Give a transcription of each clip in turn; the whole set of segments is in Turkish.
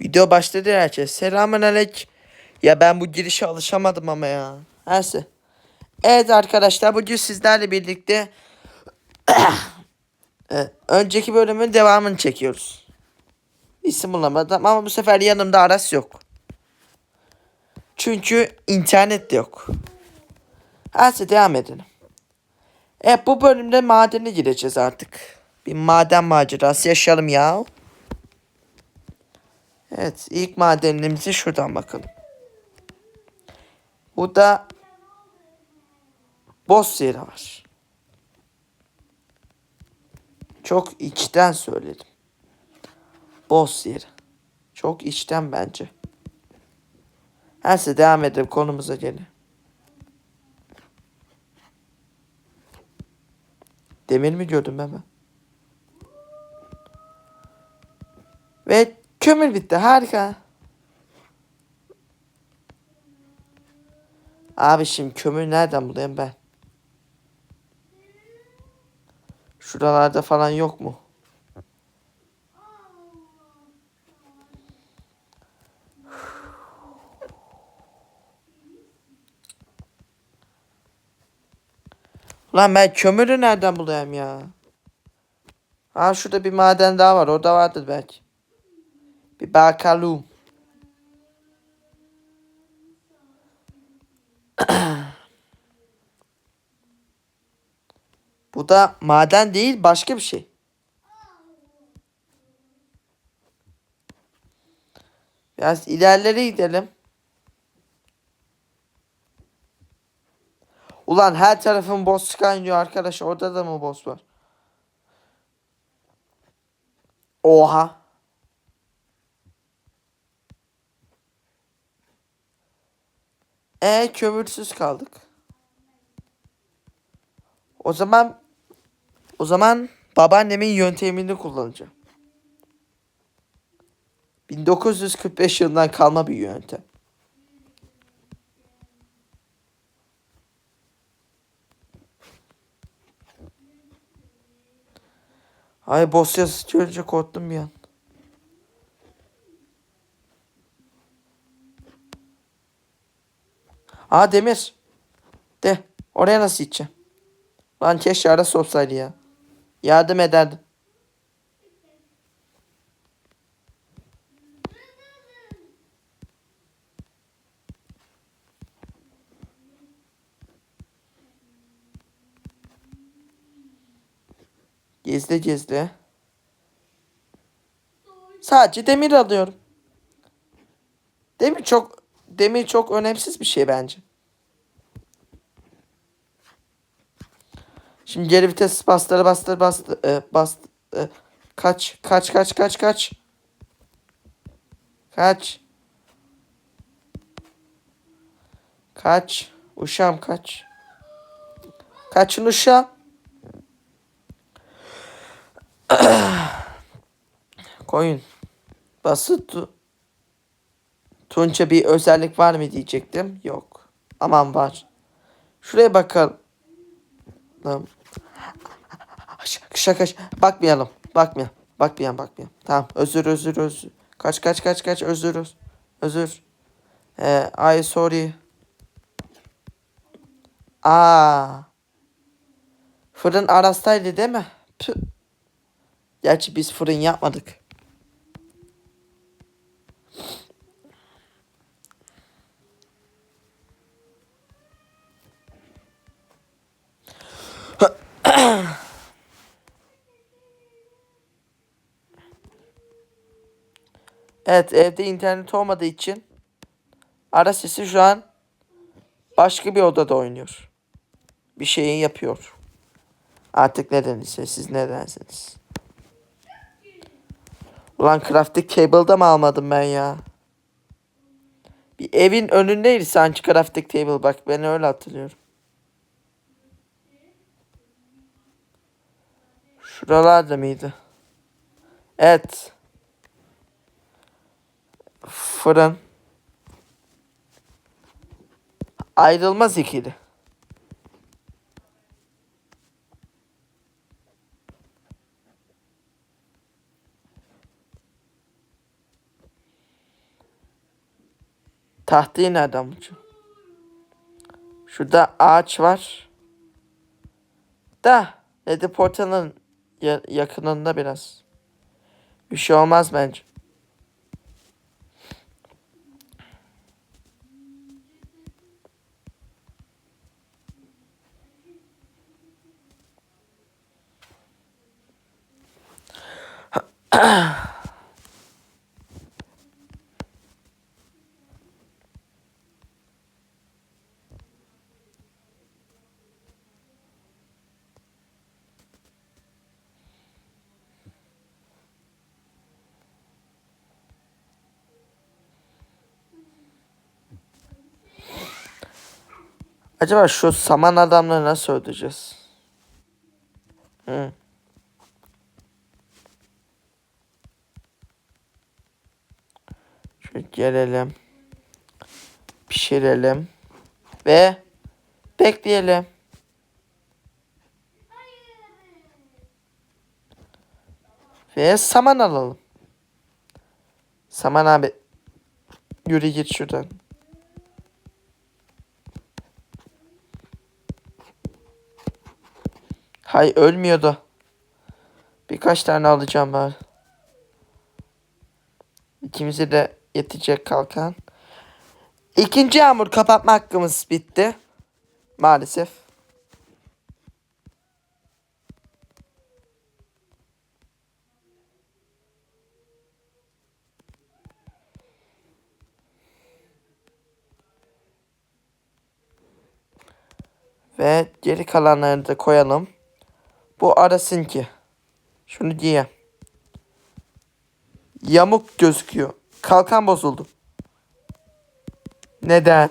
Video başladı herkes. Selamun aleyküm. Ya ben bu girişe alışamadım ama ya. Neyse. Evet arkadaşlar bugün sizlerle birlikte e, önceki bölümün devamını çekiyoruz. İsim bulamadım ama bu sefer yanımda Aras yok. Çünkü internet de yok. Neyse devam edelim. Evet bu bölümde madene gireceğiz artık. Bir maden macerası yaşayalım ya. Evet ilk madenimizi şuradan bakalım. Bu da boss yeri var. Çok içten söyledim. Boss yeri. Çok içten bence. Neyse devam edelim konumuza gelin. Demir mi gördüm ben? Ve kömür bitti harika. Abi şimdi kömür nereden bulayım ben? Şuralarda falan yok mu? Ulan ben kömürü nereden bulayım ya? Ha şurada bir maden daha var. Orada vardır belki. Bir bakalım. Bu da maden değil başka bir şey. Biraz ilerlere gidelim. Ulan her tarafın boss kaynıyor arkadaş. Orada da mı boss var? Oha. E kömürsüz kaldık. O zaman o zaman babaannemin yöntemini kullanacağım. 1945 yılından kalma bir yöntem. Ay boss yazısı görünce korktum bir an. Aa Demir. De. Oraya nasıl gideceğim? Lan keşke arası olsaydı ya. Yardım ederdim. Gizli gizli. Sadece demir alıyorum. Demir çok demir çok önemsiz bir şey bence. Şimdi geri vites bastır bastır bastır e, bast e, kaç kaç kaç kaç kaç. Kaç. Kaç. Uşağım kaç. Kaçın uşağım koyun. Basit tu Tunça bir özellik var mı diyecektim yok aman var şuraya bakalım Şaka. Bakmayalım. Bakmayalım. Bakmayalım bakmayalım. Tamam. Özür özür özür. Kaç kaç kaç kaç özür özür. Ee, sorry. Aa. Fırın arastaydı değil mi? Püh. Gerçi biz fırın yapmadık. Evet evde internet olmadığı için ara sesi şu an başka bir odada oynuyor. Bir şeyi yapıyor. Artık ne denirse siz ne dersiniz. Ulan crafting table'da mı almadım ben ya? Bir evin önündeydi sanki crafting table bak ben öyle hatırlıyorum. Şuralarda mıydı? Evet. Fırın. Ayrılmaz ikili. Tahtayı nereden bulacağım? Şurada ağaç var. Da Lady Portal'ın ya- yakınında biraz. Bir şey olmaz bence. Acaba şu saman adamları nasıl öldüreceğiz? Hı. Gelelim. Pişirelim. Ve bekleyelim. Ve saman alalım. Saman abi. Yürü git şuradan. Hay ölmüyordu. Birkaç tane alacağım ben. İkimize de yetecek kalkan. İkinci yağmur kapatma hakkımız bitti. Maalesef. Ve geri kalanlarını da koyalım. Bu arasınki. Şunu diye. Yamuk gözüküyor. Kalkan bozuldu. Neden?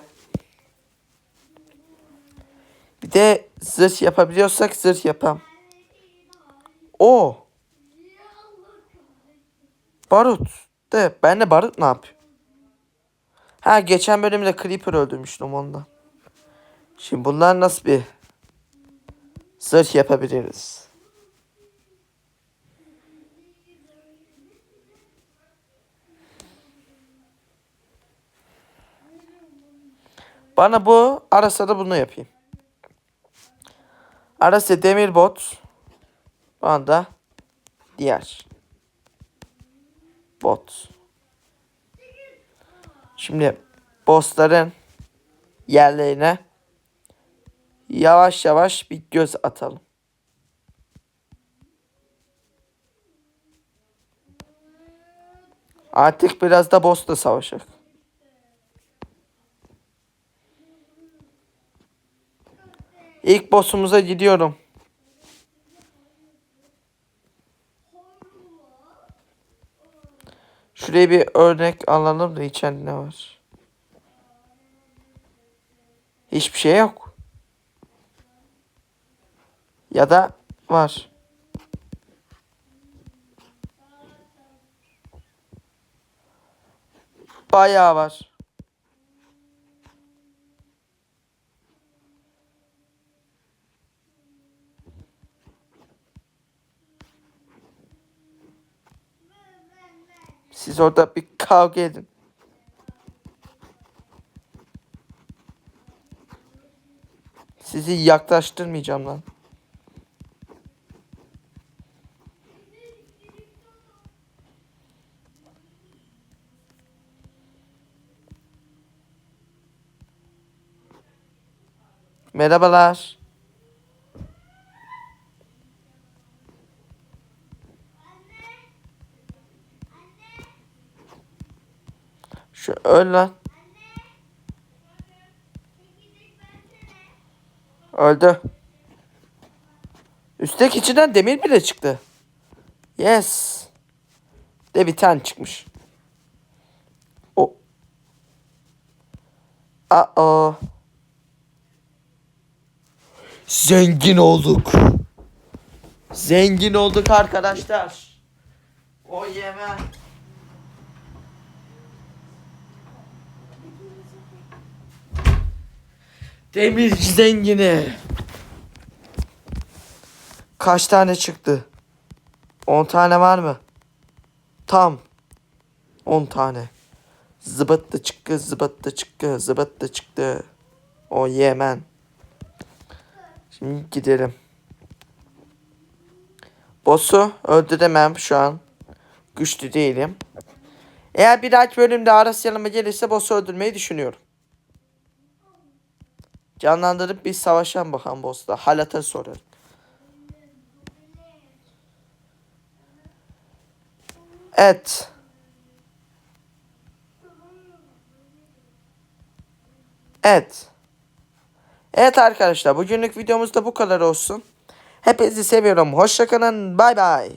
Bir de zırh yapabiliyorsak zırh yapam. O. Barut. De ben de barut ne yapıyor? Ha geçen bölümde Creeper öldürmüştüm ondan. Şimdi bunlar nasıl bir zırh yapabiliriz? Bana bu arasa da bunu yapayım. Arası demir bot. Bana da diğer bot. Şimdi bossların yerlerine yavaş yavaş bir göz atalım. Artık biraz da boss'la savaşak. İlk boss'umuza gidiyorum. Şuraya bir örnek alalım da içeride ne var? Hiçbir şey yok. Ya da var. Bayağı var. Siz orada bir kavga edin. Sizi yaklaştırmayacağım lan. Merhabalar. Şu öl lan. Öldü. Üstteki içinden demir bile çıktı. Yes. De bir tane çıkmış. O. Aa. Zengin olduk. Zengin olduk arkadaşlar. O yeme. Demir zengini. Kaç tane çıktı? 10 tane var mı? Tam 10 tane. Zıbıttı çıktı zıbıttı çıktı zıbıttı çıktı. O yemen. Şimdi gidelim. Boss'u öldüremem şu an. Güçlü değilim. Eğer bir dahaki bölümde Aras yanıma gelirse boss'u öldürmeyi düşünüyorum. Canlandırıp bir savaşan bakalım boss'la. Halat'a sorarım. Evet. Evet. Evet arkadaşlar bugünlük videomuz da bu kadar olsun. Hepinizi seviyorum. Hoşçakalın. Bay bay.